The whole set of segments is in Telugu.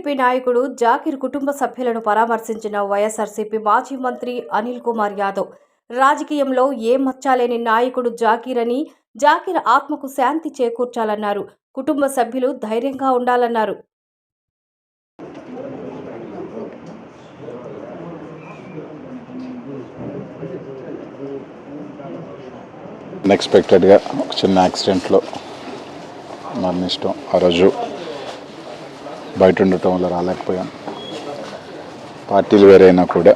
టీడీపీ నాయకుడు జాకిర్ కుటుంబ సభ్యులను పరామర్శించిన వైఎస్ఆర్సీపీ మాజీ మంత్రి అనిల్ కుమార్ యాదవ్. రాజకీయంలో ఏ మచ్చాలేని నాయకుడు జాకీర్ అని జాకీర్ ఆత్మకు శాంతి చేకూర్చాలన్నారు. కుటుంబ సభ్యులు ధైర్యంగా ఉండాలన్నారు. అన్ఎక్స్పెక్టెడ్గా ఒక చిన్న యాక్సిడెంట్లో మరణిష్టం ఆ రోజు బయట ఉండటం వల్ల రాలేకపోయాను. పార్టీలు వేరైనా కూడా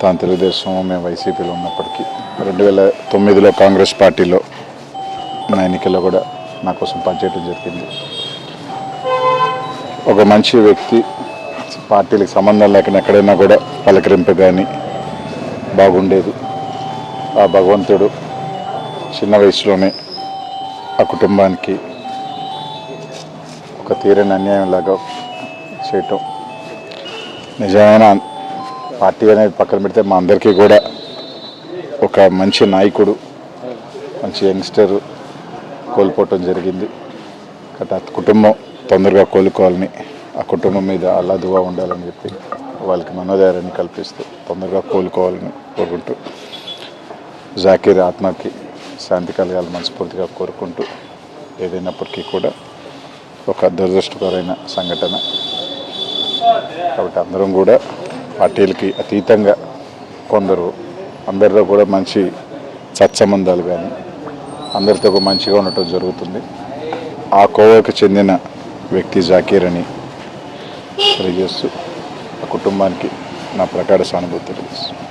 తాను తెలుగుదేశం మేము వైసీపీలో ఉన్నప్పటికీ రెండు వేల తొమ్మిదిలో కాంగ్రెస్ పార్టీలో నా ఎన్నికల్లో కూడా నా కోసం పనిచేయడం జరిగింది. ఒక మంచి వ్యక్తి పార్టీలకు సంబంధం లేకుండా ఎక్కడైనా కూడా పలకరింపు కానీ బాగుండేది. ఆ భగవంతుడు చిన్న వయసులోనే ఆ కుటుంబానికి ఒక తీరని అన్యాయంలాగా చేయటం. నిజమైన పార్టీ అనేది పక్కన పెడితే మా అందరికీ కూడా ఒక మంచి నాయకుడు మంచి యంగ్స్టర్ కోల్పోవటం జరిగింది. కాబట్టి కుటుంబం తొందరగా కోలుకోవాలని ఆ కుటుంబం మీద అల్లా దువా ఉండాలని చెప్పి వాళ్ళకి మనోధైర్యాన్ని కల్పిస్తూ తొందరగా కోలుకోవాలని కోరుకుంటూ జాకీర్ ఆత్మకి శాంతి కలగాలని మనస్ఫూర్తిగా కోరుకుంటూ ఏదైనప్పటికీ కూడా ఒక దురదృష్టకరమైన సంఘటన. కాబట్టి అందరం కూడా పార్టీలకి అతీతంగా కొందరు అందరితో కూడా మంచి సత్సంబంధాలు కానీ అందరితో కూడా మంచిగా ఉండటం జరుగుతుంది. ఆ కోవకు చెందిన వ్యక్తి జాకీర్ అని తెలియజేస్తూ ఆ కుటుంబానికి నా ప్రకార సానుభూతి తెలియజేస్తుంది